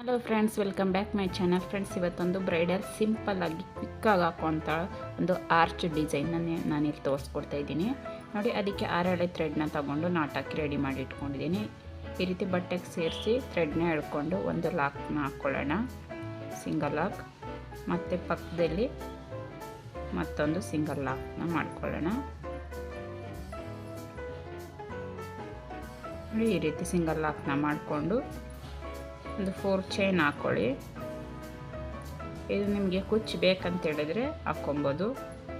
Hello friends welcome back my channel friends ಇವತ್ತೊಂದು bridal simple ಆಗಿ ಕ್ವಿಕ್ಕಾಗಿ ಹಾಕುವಂಥ ಒಂದು ಆರ್ಚ್ ಡಿಸೈನನ್ನೇ ನಾನಿಲ್ಲಿ ತೋರಿಸ್ಕೊಡ್ತಾ ಇದ್ದೀನಿ. ನೋಡಿ, ಅದಕ್ಕೆ ಆರಳೆ ಥ್ರೆಡ್ನ ತಗೊಂಡು ನಾಟಾಕಿ ರೆಡಿ ಮಾಡಿ ಇಟ್ಕೊಂಡಿದ್ದೀನಿ. ಈ ರೀತಿ ಬಟ್ಟೆಗೆ ಸೇರಿಸಿ ಥ್ರೆಡ್ನ ಎಳ್ಕೊಂಡು ಒಂದು ಲಾಕ್ನ ಹಾಕ್ಕೊಳ್ಳೋಣ ಸಿಂಗಲ್ ಲಾಕ್ ಮತ್ತು ಪಕ್ಕದಲ್ಲಿ ಮತ್ತೊಂದು ಸಿಂಗಲ್ ಲಾಕ್ನ ಮಾಡ್ಕೊಳ್ಳೋಣ. ಈ ರೀತಿ ಸಿಂಗಲ್ ಲಾಕ್ನ ಮಾಡಿಕೊಂಡು ಒಂದು ಫೋರ್ ಚೈನ್ ಹಾಕ್ಕೊಳ್ಳಿ ಇದು ನಿಮಗೆ ಕುಚ್ಚು ಬೇಕಂತ ಹೇಳಿದ್ರೆ ಹಾಕ್ಕೊಬೋದು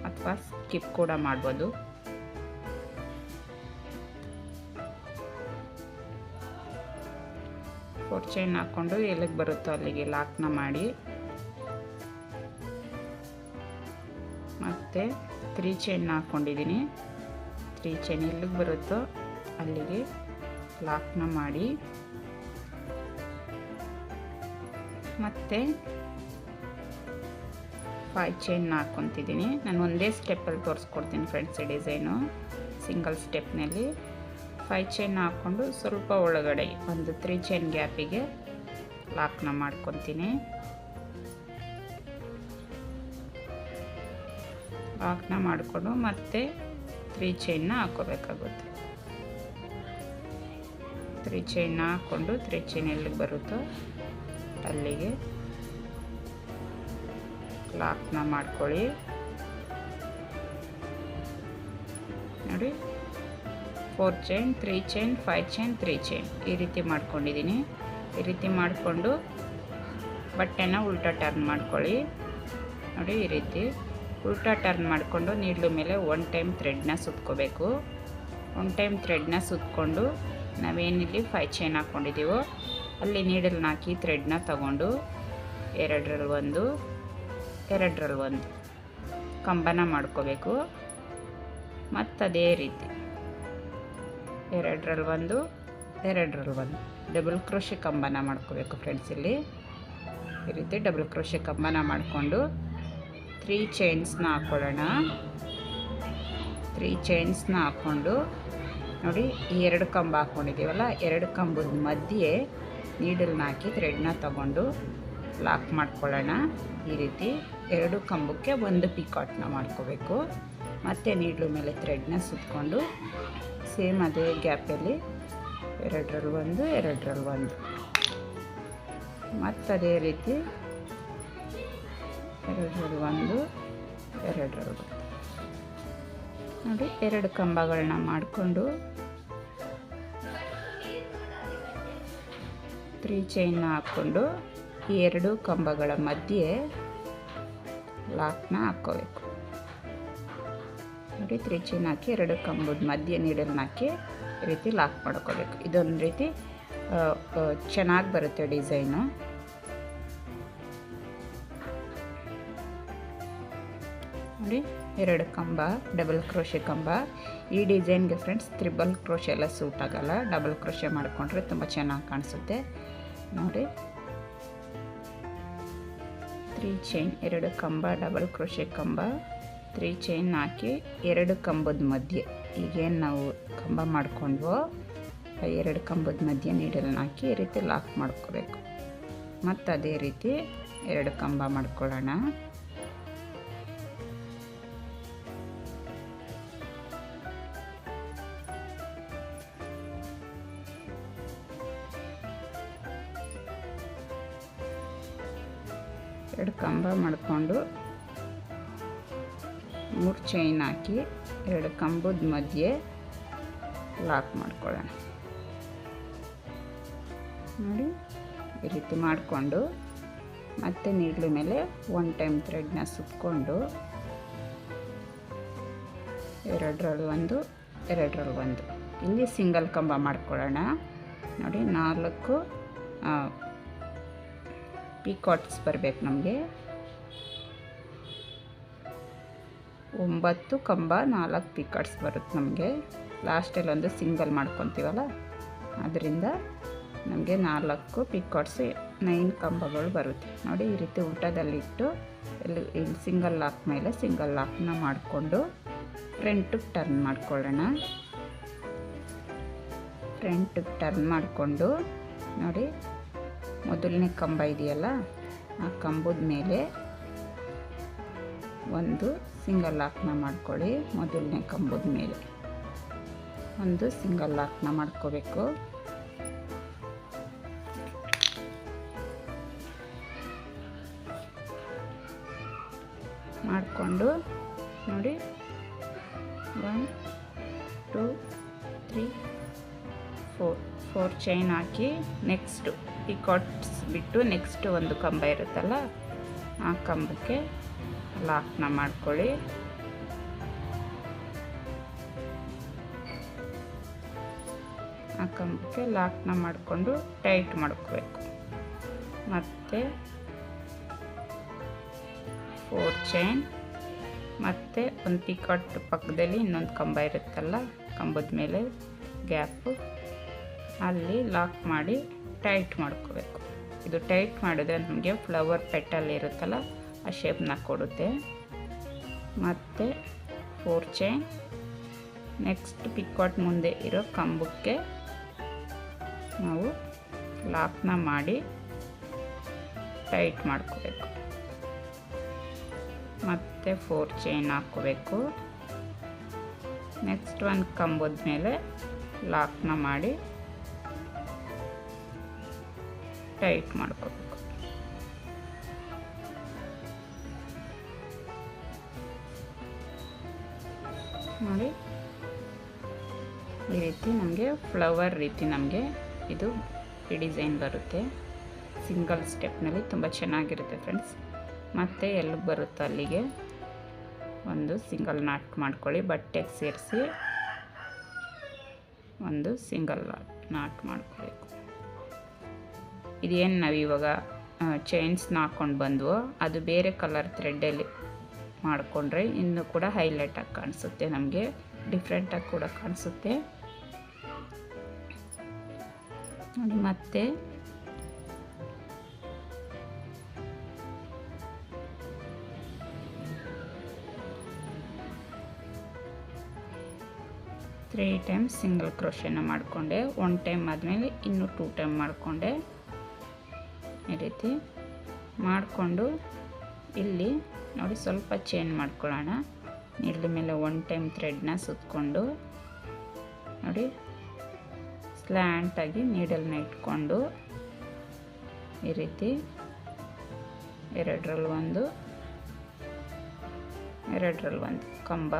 ಅಥವಾ ಸ್ಕಿಪ್ ಕೂಡ ಮಾಡ್ಬೋದು. ಫೋರ್ ಚೈನ್ ಹಾಕ್ಕೊಂಡು ಎಲ್ಲಿಗೆ ಬರುತ್ತೋ ಅಲ್ಲಿಗೆ ಲಾಕ್ನ ಮಾಡಿ. ಮತ್ತೆ ತ್ರೀ ಚೈನ್ ಹಾಕ್ಕೊಂಡಿದ್ದೀನಿ ತ್ರೀ ಚೈನ್ ಎಲ್ಲಿಗೆ ಬರುತ್ತೋ ಅಲ್ಲಿಗೆ ಲಾಕ್ನ ಮಾಡಿ. ಮತ್ತು ಫೈ ಚೈನ್ ಹಾಕ್ಕೊತಿದ್ದೀನಿ ನಾನು ಒಂದೇ ಸ್ಟೆಪ್ಪಲ್ಲಿ ತೋರಿಸ್ಕೊಡ್ತೀನಿ ಫ್ರೆಂಡ್ಸ್ ಈ ಡಿಸೈನು ಸಿಂಗಲ್ ಸ್ಟೆಪ್ನಲ್ಲಿ ಫೈ ಚೈನ್ ಹಾಕ್ಕೊಂಡು ಸ್ವಲ್ಪ ಒಳಗಡೆ ಒಂದು ತ್ರೀ ಚೈನ್ ಗ್ಯಾಪಿಗೆ ಲಾಕ್ನ ಮಾಡ್ಕೊತೀನಿ. ಲಾಕ್ನ ಮಾಡಿಕೊಂಡು ಮತ್ತೆ ತ್ರೀ ಚೈನ್ನ ಹಾಕೋಬೇಕಾಗುತ್ತೆ. ತ್ರೀ ಚೈನ್ ಹಾಕ್ಕೊಂಡು ತ್ರೀ ಚೈನ್ ಎಲ್ಲಿಗೆ ಬರುತ್ತೋ ಅಲ್ಲಿಗೆ. ಲಾಕ್ನ ಮಾಡ್ಕೊಳ್ಳಿ. ನೋಡಿ four chain three chain five chain three chain ಈ ರೀತಿ ಮಾಡ್ಕೊಂಡಿದ್ದೀನಿ. ಈ ರೀತಿ ಮಾಡಿಕೊಂಡು ಬಟ್ಟೆನ ಉಲ್ಟಾ ಟರ್ನ್ ಮಾಡ್ಕೊಳ್ಳಿ. ನೋಡಿ, ಈ ರೀತಿ ಉಲ್ಟಾ ಟರ್ನ್ ಮಾಡಿಕೊಂಡು ನೀಡ್ಲು ಮೇಲೆ ಒನ್ ಟೈಮ್ ಥ್ರೆಡ್ನ ಸುತ್ಕೋಬೇಕು. ಒನ್ ಟೈಮ್ ಥ್ರೆಡ್ನ ಸುತ್ಕೊಂಡು ನಾವೇನಿಲ್ಲಿ ಫೈ ಚೈನ್ ಹಾಕ್ಕೊಂಡಿದ್ದೀವೋ ಅಲ್ಲಿ ನೀಡಲ್ನ ಹಾಕಿ ಥ್ರೆಡ್ನ ತಗೊಂಡು ಎರಡರಲ್ಲಿ ಒಂದು ಎರಡರಲ್ಲಿ ಒಂದು ಕಂಬನ ಮಾಡ್ಕೋಬೇಕು. ಮತ್ತು ಅದೇ ರೀತಿ ಎರಡರಲ್ಲಿ ಒಂದು ಎರಡರಲ್ಲಿ ಒಂದು ಡಬಲ್ ಕ್ರೋಶೆ ಕಂಬನ ಮಾಡ್ಕೋಬೇಕು ಫ್ರೆಂಡ್ಸ್ ಇಲ್ಲಿ. ಈ ರೀತಿ ಡಬಲ್ ಕ್ರೋಶೆ ಕಂಬನ ಮಾಡಿಕೊಂಡು ತ್ರೀ ಚೈನ್ಸ್ನ ಹಾಕ್ಕೊಳ್ಳೋಣ ತ್ರೀ ಚೈನ್ಸ್ನ ಹಾಕ್ಕೊಂಡು ನೋಡಿ ಈ ಎರಡು ಕಂಬ ಹಾಕ್ಕೊಂಡಿದ್ದೀವಲ್ಲ ಎರಡು ಕಂಬದ ಮಧ್ಯೆ ನೀಡಲ್ನ ಹಾಕಿ ಥ್ರೆಡ್ನ ತಗೊಂಡು ಲಾಕ್ ಮಾಡ್ಕೊಳ್ಳೋಣ. ಈ ರೀತಿ ಎರಡು ಕಂಬಕ್ಕೆ ಒಂದು ಪಿಕಾಟ್ನ ಮಾಡ್ಕೋಬೇಕು. ಮತ್ತು ನೀಡ್ಲು ಮೇಲೆ ಥ್ರೆಡ್ನ ಸುತ್ತಕೊಂಡು ಸೇಮ್ ಅದೇ ಗ್ಯಾಪಲ್ಲಿ ಎರಡರಲ್ಲಿ ಒಂದು ಎರಡರಲ್ಲಿ ಒಂದು. ಮತ್ತು ಅದೇ ರೀತಿ ಎರಡರಲ್ಲಿ ಒಂದು ಎರಡರಲ್ಲಿ ಒಂದು. ನೋಡಿ ಎರಡು ಕಂಬಗಳನ್ನ ಮಾಡಿಕೊಂಡು ತ್ರೀ ಚೈನ್ನ ಹಾಕ್ಕೊಂಡು ಈ ಎರಡು ಕಂಬಗಳ ಮಧ್ಯೆ ಲಾಕ್ನ ಹಾಕ್ಕೋಬೇಕು. ನೋಡಿ ತ್ರೀ ಚೈನ್ ಹಾಕಿ ಎರಡು ಕಂಬದ ಮಧ್ಯೆ ನೀಡಲ್ನ ಹಾಕಿ ಈ ರೀತಿ ಲಾಕ್ ಮಾಡ್ಕೋಬೇಕು. ಇದೊಂದು ರೀತಿ ಚೆನ್ನಾಗಿ ಬರುತ್ತೆ ಡಿಸೈನು. ನೋಡಿ, ಎರಡು ಕಂಬ, ಡಬಲ್ ಕ್ರೋಶೆ ಕಂಬ. ಈ ಡಿಸೈನ್ಗೆ ಫ್ರೆಂಡ್ಸ್ ತ್ರಿಬಲ್ ಕ್ರೋಶೆ ಎಲ್ಲ ಸೂಟ್ ಆಗೋಲ್ಲ. ಡಬಲ್ ಕ್ರೋಶೆ ಮಾಡಿಕೊಂಡ್ರೆ ತುಂಬ ಚೆನ್ನಾಗಿ ಕಾಣಿಸುತ್ತೆ. ನೋಡಿ. ತ್ರೀ ಚೈನ್ ಎರಡು ಕಂಬ ಡಬಲ್ ಕ್ರೋಶೆ ಕಂಬ. ತ್ರೀ ಚೈನ್ ಹಾಕಿ ಎರಡು ಕಂಬದ ಮಧ್ಯೆ. ಈಗೇನು ನಾವು ಕಂಬ ಮಾಡ್ಕೊಂಡ್ವೋ ಎರಡು ಕಂಬದ ಮಧ್ಯೆ ನೀಡಲ್ನ ಹಾಕಿ ಈ ರೀತಿ ಲಾಕ್ ಮಾಡ್ಕೋಬೇಕು. ಮತ್ತು ಅದೇ ರೀತಿ ಎರಡು ಕಂಬ ಮಾಡ್ಕೊಳ್ಳೋಣ. ಹಾಕಿ ಎರಡು ಕಂಬದ ಮಧ್ಯೆ ಲಾಕ್ ಮಾಡ್ಕೊಳ್ಳೋಣ. ನೋಡಿ, ಈ ರೀತಿ ಮಾಡಿಕೊಂಡು ಮತ್ತೆ ನೀಡ್ಲ ಮೇಲೆ ಒನ್ ಟೈಮ್ ಥ್ರೆಡ್ನ ಸುತ್ಕೊಂಡು ಎರಡರಲ್ಲಿ ಒಂದು ಎರಡರಲ್ಲಿ ಒಂದು. ಇಲ್ಲಿ ಸಿಂಗಲ್ ಕಂಬ ಮಾಡ್ಕೊಳ್ಳೋಣ. ನೋಡಿ, ನಾಲ್ಕು ಪಿಕಾಟ್ಸ್ ಬರಬೇಕು ನಮಗೆ. ಒಂಬತ್ತು ಕಂಬ, ನಾಲ್ಕು ಪಿಕಾಟ್ಸ್ ಬರುತ್ತೆ ನಮಗೆ. ಲಾಸ್ಟಲ್ಲಿ ಒಂದು ಸಿಂಗಲ್ ಮಾಡ್ಕೊತೀವಲ್ಲ? ಅದರಿಂದ ನಮಗೆ ನಾಲ್ಕು ಪಿಕಾಟ್ಸ್ ನೈನ್ ಕಂಬಗಳು ಬರುತ್ತೆ. ನೋಡಿ, ಈ ರೀತಿ ಊಟದಲ್ಲಿಟ್ಟು ಎಲ್ಲಿ ಇಲ್ಲಿ ಸಿಂಗಲ್ ಲಾಕ್ ಮೇಲೆ ಸಿಂಗಲ್ ಲಾಕ್ನ ಮಾಡಿಕೊಂಡು ಫ್ರಂಟಿಗೆ ಟರ್ನ್ ಮಾಡ್ಕೊಳ್ಳೋಣ. ಫ್ರಂಟಿಗೆ ಟರ್ನ್ ಮಾಡಿಕೊಂಡು, ನೋಡಿ, ಮೊದಲನೇ ಕಂಬ ಇದೆಯಲ್ಲ? ಆ ಕಂಬದ ಮೇಲೆ ಒಂದು ಸಿಂಗಲ್ ಲಾಕ್ನ ಮಾಡ್ಕೊಳ್ಳಿ. ಮೊದಲನೇ ಕಂಬದ ಮೇಲೆ ಒಂದು ಸಿಂಗಲ್ ಲಾಕ್ನ ಮಾಡ್ಕೋಬೇಕು. ಮಾಡಿಕೊಂಡು ನೋಡಿ. One, two, three, four four chain ಹಾಕಿ ನೆಕ್ಸ್ಟು ಈ ಕಾಟ್ಸ್ ಬಿಟ್ಟು ನೆಕ್ಸ್ಟ್ ಒಂದು ಕಂಬ ಇರುತ್ತಲ್ಲ, ಆ ಕಂಬಕ್ಕೆ ಲಾಕ್ನ ಮಾಡ್ಕೊಳ್ಳಿ. ಆ ಕಂಬಕ್ಕೆ ಲಾಕ್ನ ಮಾಡಿಕೊಂಡು ಟೈಟ್ ಮಾಡ್ಕೋಬೇಕು. ಮತ್ತು ಫೋರ್ ಚೈನ್ ಮತ್ತು ಒಂದು ಪಿಕಾಟ್ ಪಕ್ಕದಲ್ಲಿ ಇನ್ನೊಂದು ಕಂಬ ಇರುತ್ತಲ್ಲ, ಕಂಬದ ಮೇಲೆ ಗ್ಯಾಪು ಅಲ್ಲಿ ಲಾಕ್ ಮಾಡಿ ಟೈಟ್ ಮಾಡ್ಕೋಬೇಕು. ಇದು ಟೈಟ್ ಮಾಡಿದ್ರೆ ನಮಗೆ ಫ್ಲವರ್ ಪೆಟಲ್ ಇರುತ್ತಲ್ಲ ಆ ಶೇಪ್ನ ಕೊಡುತ್ತೆ. ಮತ್ತು ಫೋರ್ ಚೈನ್ ನೆಕ್ಸ್ಟ್ ಪಿಕ್ವಾಟ್ ಮುಂದೆ ಇರೋ ಕಂಬಕ್ಕೆ ನಾವು ಲಾಕ್ನ ಮಾಡಿ ಟೈಟ್ ಮಾಡ್ಕೋಬೇಕು. ಮತ್ತು ಫೋರ್ ಚೈನ್ ಹಾಕ್ಕೋಬೇಕು ನೆಕ್ಸ್ಟ್ ಒಂದು ಕಂಬದ ಮೇಲೆ ಲಾಕ್ನ ಮಾಡಿ ಟೈಟ್ ಮಾಡ್ಕೋಬೇಕು. ನಮಗೆ ಫ್ಲವರ್ ರೀತಿ ನಮಗೆ ಇದು ಈ ಡಿಸೈನ್ ಬರುತ್ತೆ. ಸಿಂಗಲ್ ಸ್ಟೆಪ್ನಲ್ಲಿ ತುಂಬ ಚೆನ್ನಾಗಿರುತ್ತೆ ಫ್ರೆಂಡ್ಸ್. ಮತ್ತು ಎಲ್ಲಿಗೆ ಬರುತ್ತೋ ಅಲ್ಲಿಗೆ ಒಂದು ಸಿಂಗಲ್ ನಾಟ್ ಮಾಡ್ಕೊಳ್ಳಿ ಬಟ್ಟೆಗೆ ಸೇರಿಸಿ ಒಂದು ಸಿಂಗಲ್ ನಾಟ್ ಮಾಡ್ಕೋಬೇಕು. ಇದೇನು ನಾವು ಇವಾಗ ಚೈನ್ಸ್ನ ಹಾಕ್ಕೊಂಡು ಬಂದ್ವೋ, ಅದು ಬೇರೆ ಕಲರ್ ಥ್ರೆಡ್ಡಲ್ಲಿ ಮಾಡಿಕೊಂಡ್ರೆ ಇನ್ನೂ ಕೂಡ ಹೈಲೈಟಾಗಿ ಕಾಣಿಸುತ್ತೆ, ನಮಗೆ ಡಿಫ್ರೆಂಟಾಗಿ ಕೂಡ ಕಾಣಿಸುತ್ತೆ. ಮತ್ತೆ ತ್ರೀ ಟೈಮ್ ಸಿಂಗಲ್ ಕ್ರೋಶನ ಮಾಡಿಕೊಂಡೆ. ಒನ್ ಟೈಮ್ ಆದಮೇಲೆ ಇನ್ನೂ ಟೂ ಟೈಮ್ ಮಾಡಿಕೊಂಡೆ. ಈ ರೀತಿ ಮಾಡಿಕೊಂಡು ಇಲ್ಲಿ ನೋಡಿ ಸ್ವಲ್ಪ ಚೇಂಜ್ ಮಾಡ್ಕೊಳ್ಳೋಣ. ಇಲ್ಲಿ ಮೇಲೆ ಒನ್ ಟೈಮ್ ಥ್ರೆಡ್ನ ಸುತ್ತಕೊಂಡು ನೋಡಿ. ಸ್ಲ್ಯಾಂಟಾಗಿ ನೀಡಲ್ನ ಇಟ್ಕೊಂಡು ಈ ರೀತಿ ಎರಡರಲ್ಲಿ ಒಂದು ಎರಡರಲ್ಲಿ ಒಂದು ಕಂಬ,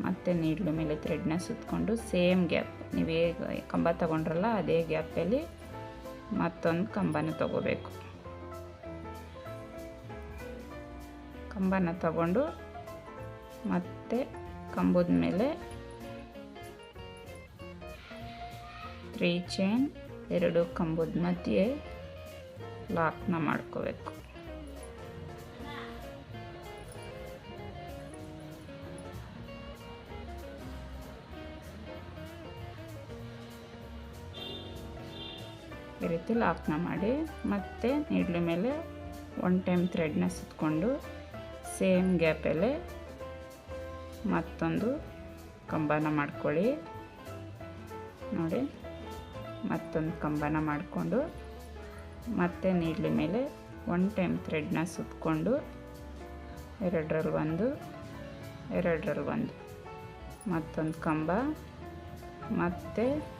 ಮತ್ತು ನೀಡ್ಲು ಮೇಲೆ ಥ್ರೆಡ್ನ ಸುತ್ತಕೊಂಡು ಸೇಮ್ ಗ್ಯಾಪ್ ನೀವು ಹೇಗೆ ಕಂಬ ತಗೊಂಡ್ರಲ್ಲ ಅದೇ ಗ್ಯಾಪಲ್ಲಿ ಮತ್ತೊಂದು ಕಂಬನ ತಗೋಬೇಕು. ಕಂಬನ ತಗೊಂಡು ಮತ್ತೆ ಕಂಬದ ಮೇಲೆ ತ್ರೀ ಚೈನ್, ಎರಡು ಕಂಬದ ಮಧ್ಯೆ ಲಾಕ್ನ ಮಾಡ್ಕೋಬೇಕು. ಈ ರೀತಿ ಲಾಕ್ನ ಮಾಡಿ ಮತ್ತೆ ನೀಡ್ಲ ಮೇಲೆ ಒನ್ ಟೈಮ್ ಥ್ರೆಡ್ನ ಸುತ್ತಕೊಂಡು ಸೇಮ್ ಗ್ಯಾಪಲ್ಲೇ ಮತ್ತೊಂದು ಕಂಬನ ಮಾಡ್ಕೊಳ್ಳಿ. ನೋಡಿ. ಮತ್ತೊಂದು ಕಂಬನ ಮಾಡಿಕೊಂಡು ಮತ್ತೆ ನೀಡ್ಲ ಮೇಲೆ ಒನ್ ಟೈಮ್ ಥ್ರೆಡ್ನ ಸುತ್ತಕೊಂಡು ಎರಡರಲ್ಲಿ ಒಂದು ಎರಡರಲ್ಲಿ ಒಂದು. ಮತ್ತೊಂದು ಕಂಬ, ಮತ್ತೆ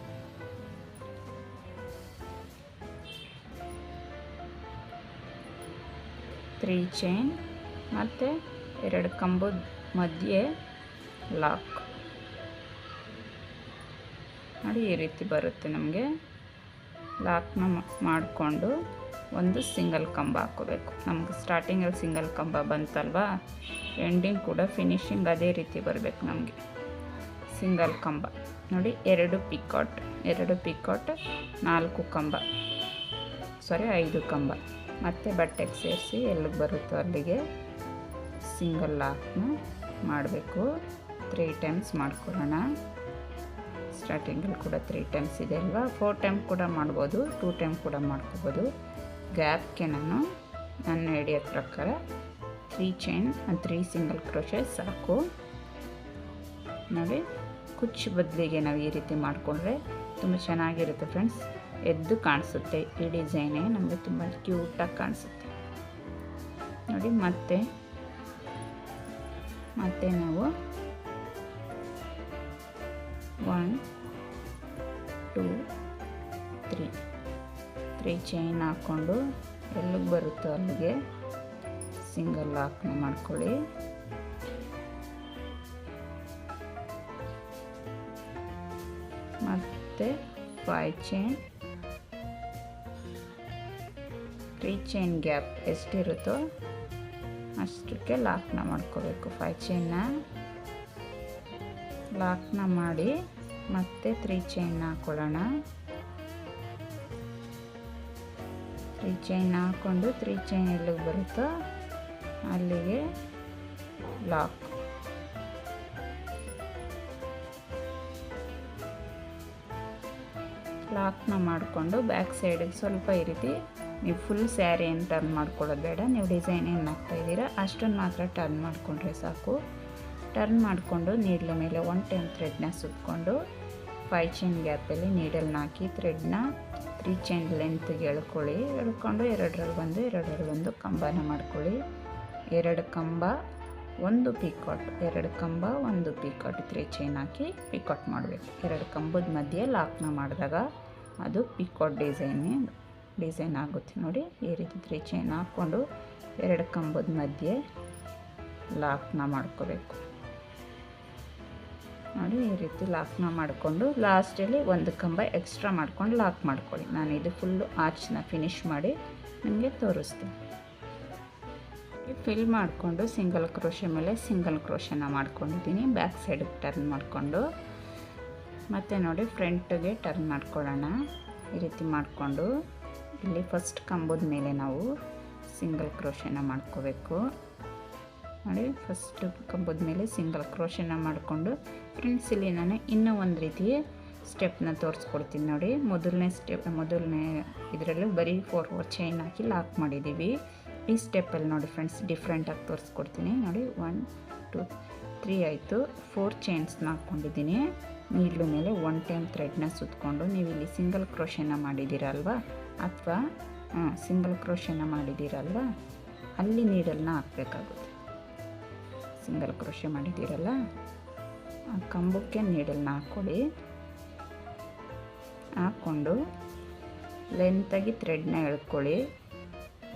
ತ್ರೀ ಚೈನ್ ಮತ್ತು ಎರಡು ಕಂಬದ ಮಧ್ಯೆ ಲಾಕ್ ನೋಡಿ ಈ ರೀತಿ ಬರುತ್ತೆ ನಮಗೆ. ಲಾಕ್ನ ಮಾಡಿಕೊಂಡು ಒಂದು ಸಿಂಗಲ್ ಕಂಬ ಹಾಕೋಬೇಕು ನಮ್ಗೆ ಸ್ಟಾರ್ಟಿಂಗಲ್ಲಿ ಸಿಂಗಲ್ ಕಂಬ ಬಂತಲ್ವಾ? ಎಂಡಿಂಗ್ ಕೂಡ ಫಿನಿಶಿಂಗ್ ಅದೇ ರೀತಿ ಬರಬೇಕು ನಮಗೆ. ಸಿಂಗಲ್ ಕಂಬ. ನೋಡಿ ಎರಡು ಪಿಕಾಟ್ ಎರಡು ಪಿಕಾಟ್ ನಾಲ್ಕು ಕಂಬ. ಸಾರಿ ಐದು ಕಂಬ. ಮತ್ತು ಬಟ್ಟೆಗೆ ಸೇರಿಸಿ ಎಲ್ಲಿಗೆ ಬರುತ್ತೋ ಅಲ್ಲಿಗೆ ಸಿಂಗಲ್ ಲಾಕ್ನ ಮಾಡಬೇಕು. ತ್ರೀ ಟೈಮ್ಸ್ ಮಾಡ್ಕೊಳ್ಳೋಣ. ಸ್ಟಾರ್ಟಿಂಗಲ್ಲಿ ಕೂಡ ತ್ರೀ ಟೈಮ್ಸ್ ಇದೆ ಅಲ್ವಾ? ಫೋರ್ ಟೈಮ್ ಕೂಡ ಮಾಡ್ಬೋದು ಟೂ ಟೈಮ್ ಕೂಡ ಮಾಡ್ಕೋಬೋದು. ಗ್ಯಾಪ್ಗೆ ನಾನು ನನ್ನ ಹಿಡಿಯೋ ಪ್ರಕಾರ three chain three single crochet ಸಾಕು. ನೋಡಿ, ಕುಚ್ಚು ಬದಲಿಗೆ ನಾವು ಈ ರೀತಿ ಮಾಡಿಕೊಂಡ್ರೆ ತುಂಬ ಚೆನ್ನಾಗಿರುತ್ತೆ ಫ್ರೆಂಡ್ಸ್ ಎದ್ದು ಕಾಣಿಸುತ್ತೆ, ಈ ಡಿಸೈನೇ ನಮಗೆ ತುಂಬ ಕ್ಯೂಟಾಗಿ ಕಾಣಿಸುತ್ತೆ. ನೋಡಿ, ಮತ್ತೆ ಮತ್ತೆ ನಾವು ಒನ್ ತ್ರೀ ತ್ರೀ ಚೈನ್ ಹಾಕ್ಕೊಂಡು ಎಲ್ಲಿಗೆ ಬರುತ್ತೋ ಅಲ್ಲಿಗೆ ಸಿಂಗಲ್ ಲಾಕ್ನ ಮಾಡ್ಕೊಳ್ಳಿ. ಮತ್ತು five chain. Three chain gap ಎಷ್ಟಿರುತ್ತೋ ಅಷ್ಟಕ್ಕೆ ಲಾಕ್ನ ಮಾಡ್ಕೋಬೇಕು ಫೈ ಚೈನ್ನ. ಲಾಕ್ನ ಮಾಡಿ ಮತ್ತೆ ತ್ರೀ ಚೈನ್ ಹಾಕೊಳ್ಳೋಣ. ತ್ರೀ ಚೈನ್ ಹಾಕ್ಕೊಂಡು ತ್ರೀ ಚೈನ್ ಎಲ್ಲಿಗೆ ಬರುತ್ತೋ ಅಲ್ಲಿಗೆ ಲಾಕ್ ಲಾಕ್ನ ಮಾಡಿಕೊಂಡು ಬ್ಯಾಕ್ ಸೈಡಿಗೆ ಸ್ವಲ್ಪ ಈ ರೀತಿ ನೀವು ಫುಲ್ ಸ್ಯಾರಿ ಏನು ಟರ್ನ್ ಮಾಡ್ಕೊಳ್ಳೋದು ಬೇಡ. ನೀವು ಡಿಸೈನ್ ಏನು ಹಾಕ್ತಾಯಿದ್ದೀರಾ ಅಷ್ಟನ್ನು ಮಾತ್ರ ಟರ್ನ್ ಮಾಡಿಕೊಂಡ್ರೆ ಸಾಕು. ಟರ್ನ್ ಮಾಡಿಕೊಂಡು ನೀಡ್ಲ ಮೇಲೆ ಒನ್ ಟೈಮ್ ಥ್ರೆಡ್ನ ಸುತ್ಕೊಂಡು ಫೈ ಚೈನ್ ಗ್ಯಾಪಲ್ಲಿ ನೀಡಲ್ನ ಹಾಕಿ ಥ್ರೆಡ್ನ ತ್ರೀ ಚೈನ್ ಲೆಂತ್ಗೆ ಎಳ್ಕೊಳ್ಳಿ. ಎಳ್ಕೊಂಡು ಎರಡರಲ್ಲಿ ಬಂದು, ಎರಡರಲ್ಲಿ ಒಂದು ಕಂಬನ ಮಾಡ್ಕೊಳ್ಳಿ. ಎರಡು ಕಂಬ, ಒಂದು ಪಿಕಾಟ್ ಎರಡು ಕಂಬ, ಒಂದು ಪಿಕಾಟ್ ತ್ರೀ ಚೈನ್ ಹಾಕಿ ಪಿಕಾಟ್ ಮಾಡಬೇಕು. ಎರಡು ಕಂಬದ ಮಧ್ಯೆ ಲಾಕ್ನ ಮಾಡಿದಾಗ ಅದು ಪಿಕಾಟ್ ಡಿಸೈನ್ ಡಿಸೈನ್ ಆಗುತ್ತೆ ನೋಡಿ. ಈ ರೀತಿ ತ್ರೀ ಚೈನ್ ಹಾಕ್ಕೊಂಡು ಎರಡು ಕಂಬದ ಮಧ್ಯೆ ಲಾಕ್ನ ಮಾಡ್ಕೋಬೇಕು. ನೋಡಿ, ಈ ರೀತಿ ಲಾಕ್ನ ಮಾಡಿಕೊಂಡು ಲಾಸ್ಟಲ್ಲಿ ಒಂದು ಕಂಬ ಎಕ್ಸ್ಟ್ರಾ ಮಾಡ್ಕೊಂಡು ಲಾಕ್ ಮಾಡ್ಕೊಳ್ಳಿ. ನಾನು ಇದು ಫುಲ್ಲು ಆರ್ಚ್ನ ಫಿನಿಶ್ ಮಾಡಿ ನಿಮಗೆ ತೋರಿಸ್ತೀನಿ. ಫಿಲ್ ಮಾಡಿಕೊಂಡು ಸಿಂಗಲ್ ಕ್ರೋಶೆ ಮೇಲೆ ಸಿಂಗಲ್ ಕ್ರೋಶನ ಮಾಡ್ಕೊಂಡಿದ್ದೀನಿ. ಬ್ಯಾಕ್ ಸೈಡಿಗೆ ಟರ್ನ್ ಮಾಡಿಕೊಂಡು. ಮತ್ತು ನೋಡಿ ಫ್ರಂಟಿಗೆ ಟರ್ನ್ ಮಾಡ್ಕೊಳ್ಳೋಣ. ಈ ರೀತಿ ಮಾಡಿಕೊಂಡು. ಇಲ್ಲಿ ಫಸ್ಟ್ ಕಂಬದ ಮೇಲೆ ನಾವು ಸಿಂಗಲ್ ಕ್ರೋಶನ ಮಾಡ್ಕೋಬೇಕು. ನೋಡಿ ಫಸ್ಟ್ ಕಂಬದ ಮೇಲೆ ಸಿಂಗಲ್ ಕ್ರೋಶನ ಮಾಡಿಕೊಂಡು ಫ್ರೆಂಡ್ಸ್, ಇಲ್ಲಿ ನಾನು ಇನ್ನೂ ಒಂದು ರೀತಿ ಸ್ಟೆಪ್ನ ತೋರಿಸ್ಕೊಡ್ತೀನಿ ನೋಡಿ. ಮೊದಲನೇ ಸ್ಟೆಪ್ ಮೊದಲನೇ ಇದರಲ್ಲಿ ಬರೀ ಫೋರ್ ಫೋರ್ ಚೈನ್ ಹಾಕಿ ಲಾಕ್ ಮಾಡಿದ್ದೀವಿ. ಈ ಸ್ಟೆಪ್ಪಲ್ಲಿ ನೋಡಿ ಫ್ರೆಂಡ್ಸ್ ಡಿಫ್ರೆಂಟಾಗಿ ತೋರಿಸ್ಕೊಡ್ತೀನಿ. ನೋಡಿ ಒನ್ ಟು ತ್ರೀ ಆಯಿತು. ಫೋರ್ ಚೈನ್ಸ್ನ ಹಾಕ್ಕೊಂಡಿದ್ದೀನಿ. ನೀಡ್ಲು ಮೇಲೆ ಒನ್ ಟೈಮ್ ಥ್ರೆಡ್ನ ಸುತ್ತಕೊಂಡು ನೀವು ಇಲ್ಲಿ ಸಿಂಗಲ್ ಕ್ರೋಶನ ಮಾಡಿದ್ದೀರಲ್ವಾ ಅಥವಾ ಸಿಂಗಲ್ ಕ್ರೋಶನ ಮಾಡಿದ್ದೀರಲ್ವಾ ಅಲ್ಲಿ ನೀಡಲ್ನ ಹಾಕಬೇಕಾಗುತ್ತೆ. ಸಿಂಗಲ್ ಕ್ರೋಶೆ ಮಾಡಿದ್ದೀರಲ್ಲ, ಆ ಕಂಬಕ್ಕೆ ನೀಡಲ್ನ ಹಾಕ್ಕೊಳ್ಳಿ. ಹಾಕ್ಕೊಂಡು ಲೆಂತಾಗಿ ಥ್ರೆಡ್ನ ಎಳ್ಕೊಳ್ಳಿ.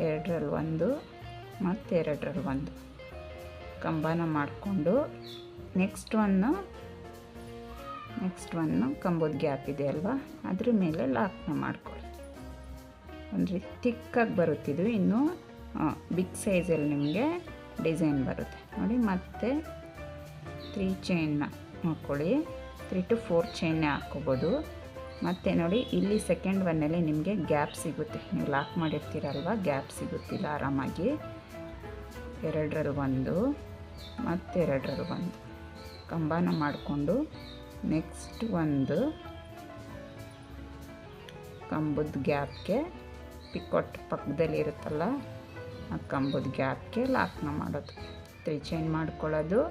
ಎರಡರಲ್ಲಿ ಒಂದು ಮತ್ತು ಎರಡರಲ್ಲಿ ಒಂದು. ಕಂಬನ ಮಾಡಿಕೊಂಡು ನೆಕ್ಸ್ಟ್ ಒನ್ನು ನೆಕ್ಸ್ಟ್ ಒನ್ನು ಕಂಬದ ಗ್ಯಾಪ್ ಇದೆ ಅಲ್ವಾ? ಅದ್ರ ಮೇಲೆ ಲಾಕ್ನ ಮಾಡ್ಕೊಳ್ಳಿ. ಅಂದರೆ ತಿಕ್ಕಾಗಿ ಬರುತ್ತಿದ್ದು ಇನ್ನು ಬಿಗ್ ಸೈಜಲ್ಲಿ ನಿಮಗೆ ಡಿಸೈನ್ ಬರುತ್ತೆ. ನೋಡಿ, ಮತ್ತೆ ತ್ರೀ ಚೈನ್ನ ಹಾಕ್ಕೊಳ್ಳಿ ತ್ರೀ ಟು ಫೋರ್ ಚೈನ್ನೇ ಹಾಕ್ಕೋಬೋದು. ಮತ್ತು ನೋಡಿ, ಇಲ್ಲಿ ಸೆಕೆಂಡ್ ಒನ್ನಲ್ಲಿ ನಿಮಗೆ ಗ್ಯಾಪ್ ಸಿಗುತ್ತೆ. ನೀವು ಲಾಕ್ ಮಾಡಿರ್ತೀರಲ್ವ ಗ್ಯಾಪ್ ಸಿಗುತ್ತಿಲ್ಲ ಆರಾಮಾಗಿ. ಎರಡರಲ್ಲಿ ಒಂದು, ಮತ್ತು ಎರಡರಲ್ಲಿ ಒಂದು. ಕಂಬಾನ ಮಾಡಿಕೊಂಡು ನೆಕ್ಸ್ಟ್ ಒಂದು ಕಂಬದ ಗ್ಯಾಪ್ಗೆ ಪಿಕೊಟ್ ಪಕ್ಕದಲ್ಲಿ ಇರುತ್ತಲ್ಲ ಆ ಕಂಬದ ಗ್ಯಾಪ್ಗೆ ಲಾಕ್ನ ಮಾಡೋದು. ತ್ರೀ ಚೈನ್ ಮಾಡ್ಕೊಳ್ಳೋದು.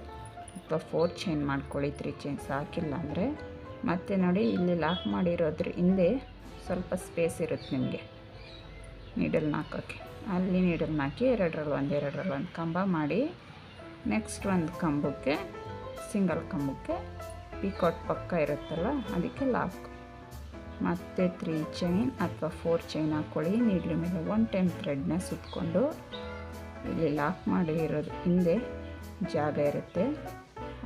ಅಥವಾ ಫೋರ್ ಚೈನ್ ಮಾಡ್ಕೊಳ್ಳಿ. ತ್ರೀ ಚೈನ್ಸ್ ಹಾಕಿಲ್ಲ ಅಂದರೆ. ಮತ್ತು ನೋಡಿ, ಇಲ್ಲಿ ಲಾಕ್ ಮಾಡಿರೋದ್ರ ಹಿಂದೆ ಸ್ವಲ್ಪ ಸ್ಪೇಸ್ ಇರುತ್ತೆ ನಿಮಗೆ. ನೀಡಲ್ನ ಹಾಕೋಕ್ಕೆ ಅಲ್ಲಿ ನೀಡಲ್ನ ಹಾಕಿ ಎರಡರಲ್ಲಿ ಒಂದು ಎರಡರಲ್ಲಿ ಒಂದು ಕಂಬ ಮಾಡಿ. ನೆಕ್ಸ್ಟ್ ಒಂದು ಕಂಬಕ್ಕೆ, ಸಿಂಗಲ್ ಕಂಬಕ್ಕೆ ಪಿಕಾಟ್ ಪಕ್ಕ ಇರುತ್ತಲ್ಲ, ಅದಕ್ಕೆ ಲಾಕ್. ಮತ್ತು ತ್ರೀ ಚೈನ್ ಅಥವಾ ಫೋರ್ ಚೈನ್ ಹಾಕ್ಕೊಳ್ಳಿ ನೀಡ್ಲ ಮೇಲೆ ಒನ್ ಟೈಮ್ ಥ್ರೆಡ್ನ ಸುತ್ತಕೊಂಡು ಇಲ್ಲಿ ಲಾಕ್ ಮಾಡಿ ಇರೋದು. ಹಿಂದೆ ಜಾಗ ಇರುತ್ತೆ.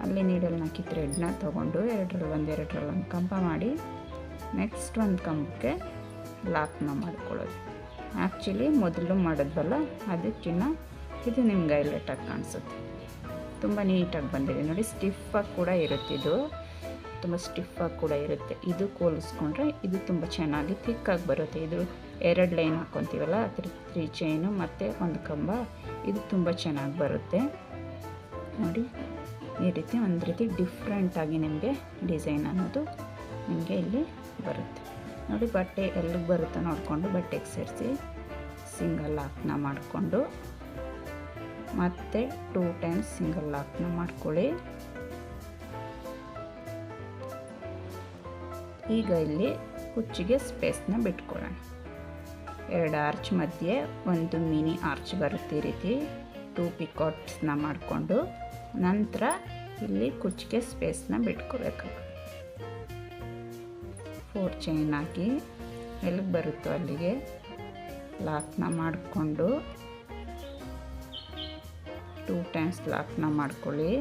ಅಲ್ಲಿ ನೀಡಲ್ಲಿ ಹಾಕಿ ಥ್ರೆಡ್ನ ತೊಗೊಂಡು ಎರಡರಲ್ಲಿ ಒಂದು ಎರಡರಲ್ಲಿ ಒಂದು ಕಂಬ ಮಾಡಿ ನೆಕ್ಸ್ಟ್ ಒಂದು ಕಂಬಕ್ಕೆ ಲಾಕ್ನ ಮಾಡ್ಕೊಳ್ಳೋದು. ಆ್ಯಕ್ಚುಲಿ ಮೊದಲು ಮಾಡಿದ್ವಲ್ಲ ಅದಕ್ಕಿನ್ನ ಇದು ನಿಮ್ಗೆ ಹೈಲೈಟಾಗಿ ಕಾಣಿಸುತ್ತೆ. ತುಂಬ ನೀಟಾಗಿ ಬಂದಿದೆ. ನೋಡಿ ಸ್ಟಿಫಾಗಿ ಕೂಡ ಇರುತ್ತೆ ಇದು. ತುಂಬ ಸ್ಟಿಫಾಗಿ ಕೂಡ ಇರುತ್ತೆ. ಇದು ಹೋಲಿಸ್ಕೊಂಡ್ರೆ ಇದು ತುಂಬ ಚೆನ್ನಾಗಿ ಥಿಕ್ಕಾಗಿ ಬರುತ್ತೆ. ಇದು ಎರಡು ಲೈನ್ ಹಾಕ್ಕೊತೀವಲ್ಲ ಅದ್ರ ತ್ರೀ ಚೈನು ಮತ್ತು ಒಂದು ಕಂಬ, ಇದು ತುಂಬ ಚೆನ್ನಾಗಿ ಬರುತ್ತೆ. ನೋಡಿ, ಈ ರೀತಿ ಒಂದು ರೀತಿ ಡಿಫ್ರೆಂಟಾಗಿ ನಿಮಗೆ ಡಿಸೈನ್ ಅನ್ನೋದು ನಿಮಗೆ ಇಲ್ಲಿ ಬರುತ್ತೆ. ನೋಡಿ, ಬಟ್ಟೆ ಎಲ್ಲಿಗೆ ಬರುತ್ತೋ ನೋಡಿಕೊಂಡು ಬಟ್ಟೆಗೆ ಸೇರಿಸಿ ಸಿಂಗಲ್ ಲಾಕ್ನ ಮಾಡಿಕೊಂಡು, ಮತ್ತೆ ಟೂ ಟೈಮ್ಸ್ ಸಿಂಗಲ್ ಲಾಕ್ನ ಮಾಡ್ಕೊಳ್ಳಿ. ಈಗ ಇಲ್ಲಿ ಕುಚ್ಚಿಗೆ ಸ್ಪೇಸ್ನ ಬಿಟ್ಕೊಳ್ಳೋಣ ಎರಡು ಆರ್ಚ್ ಮಧ್ಯೆ ಒಂದು ಮಿನಿ ಆರ್ಚ್ ಬರುತ್ತೆ ರೀತಿ. ಟೂ ಪಿಕಾಟ್ಸ್ನ ಮಾಡಿಕೊಂಡು ನಂತರ ಇಲ್ಲಿ ಕುಚ್ಚಿಗೆ ಸ್ಪೇಸ್ನ ಬಿಟ್ಕೋಬೇಕು. ಫೋರ್ ಚೈನ್ ಹಾಕಿ ಎಲ್ಲಿಗೆ ಬರುತ್ತೋ ಅಲ್ಲಿಗೆ ಲಾಕ್ನ ಮಾಡಿಕೊಂಡು ಟೂ ಟೈಮ್ಸ್ ಲಾಕ್ನ ಮಾಡ್ಕೊಳ್ಳಿ.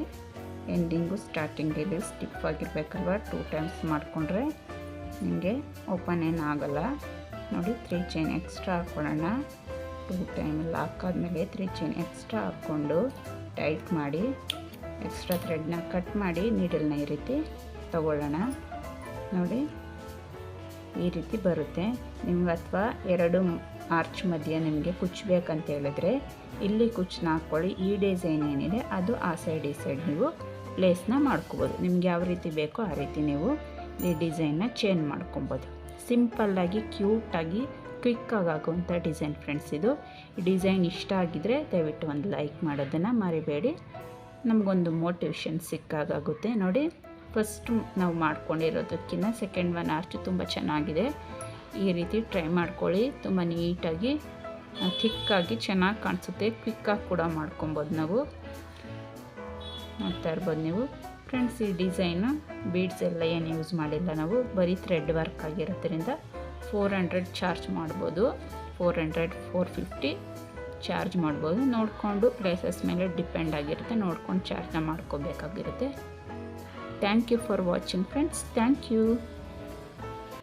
ಎಂಡಿಂಗು ಸ್ಟಾರ್ಟಿಂಗಲ್ಲಿ ಸ್ಟಿಫ್ ಆಗಿರ್ಬೇಕಲ್ವ? ಟೂ ಟೈಮ್ಸ್ ಮಾಡಿಕೊಂಡ್ರೆ ನಿಮಗೆ ಓಪನ್ ಏನಾಗಲ್ಲ. ನೋಡಿ, ತ್ರೀ ಚೈನ್ ಎಕ್ಸ್ಟ್ರಾ ಹಾಕ್ಕೊಳ್ಳೋಣ ಟೂ ಟೈಮ್ ಹಾಕಾದ್ಮೇಲೆ ತ್ರೀ ಚೈನ್ ಎಕ್ಸ್ಟ್ರಾ ಹಾಕ್ಕೊಂಡು ಟೈಟ್ ಮಾಡಿ, ಎಕ್ಸ್ಟ್ರಾ ಥ್ರೆಡ್ನ ಕಟ್ ಮಾಡಿ ನೀಡಲ್ನ ಈ ರೀತಿ ತಗೊಳ್ಳೋಣ. ನೋಡಿ, ಈ ರೀತಿ ಬರುತ್ತೆ. ನಿಮ್ಗೆ ಅಥವಾ ಎರಡು ಆರ್ಚ್ ಮಧ್ಯೆ ನಿಮಗೆ ಕುಚ್ಚಬೇಕಂತ ಹೇಳಿದ್ರೆ, ಇಲ್ಲಿ ಕುಚ್ಚನ್ನ ಹಾಕ್ಕೊಳ್ಳಿ. ಈ ಡಿಸೈನ್ ಏನಿದೆ, ಅದು ಆ ಸೈಡ್, ಈ ಸೈಡ್ ನೀವು ಪ್ಲೇಸ್ನ ಮಾಡ್ಕೋಬೋದು. ನಿಮ್ಗೆ ಯಾವ ರೀತಿ ಬೇಕೋ ಆ ರೀತಿ ನೀವು ಈ ಡಿಸೈನ್ನ ಚೇಂಜ್ ಮಾಡ್ಕೊಬೋದು. ಸಿಂಪಲ್ಲಾಗಿ, ಕ್ಯೂಟಾಗಿ, ಕ್ವಿಕ್ಕಾಗಿ ಆಗುವಂಥ ಡಿಸೈನ್ ಫ್ರೆಂಡ್ಸ್ ಇದು. ಈ ಡಿಸೈನ್ ಇಷ್ಟ ಆಗಿದ್ರೆ ದಯವಿಟ್ಟು ಒಂದು ಲೈಕ್ ಮಾಡೋದನ್ನು ಮರಿಬೇಡಿ. ನಮಗೊಂದು ಮೋಟಿವೇಶನ್ ಸಿಕ್ಕಾಗುತ್ತೆ ನೋಡಿ, ಫಸ್ಟ್ ನಾವು ಮಾಡ್ಕೊಂಡಿರೋದಕ್ಕಿಂತ ಸೆಕೆಂಡ್ ಒನ್ ಆರ್ಚ್ ತುಂಬ ಚೆನ್ನಾಗಿದೆ. ಈ ರೀತಿ ಟ್ರೈ ಮಾಡ್ಕೊಳ್ಳಿ. ತುಂಬ ನೀಟಾಗಿ, ಥಿಕ್ಕಾಗಿ ಚೆನ್ನಾಗಿ ಕಾಣಿಸುತ್ತೆ. ಕ್ವಿಕ್ಕಾಗಿ ಕೂಡ ಮಾಡ್ಕೊಬೋದು ನಾವು. ನೋಡ್ತಾ ಇರ್ಬೋದು ನೀವು. ಫ್ರೆಂಡ್ಸ್, ಈ ಡಿಸೈನು ಬೀಡ್ಸ್ ಎಲ್ಲ ಏನು ಯೂಸ್ ಮಾಡಿಲ್ಲ ನಾವು. ಬರೀ ಥ್ರೆಡ್ ವರ್ಕ್ ಆಗಿರೋದ್ರಿಂದ ಫೋರ್ ಹಂಡ್ರೆಡ್ ಚಾರ್ಜ್ ಮಾಡ್ಬೋದು. Four hundred four fifty charge ಮಾಡ್ಬೋದು. ನೋಡಿಕೊಂಡು ಪ್ಲೇಸಸ್ ಮೇಲೆ ಡಿಪೆಂಡ್ ಆಗಿರುತ್ತೆ. ನೋಡ್ಕೊಂಡು ಚಾರ್ಜ್ನ ಮಾಡ್ಕೋಬೇಕಾಗಿರುತ್ತೆ. Thank you for watching friends thank you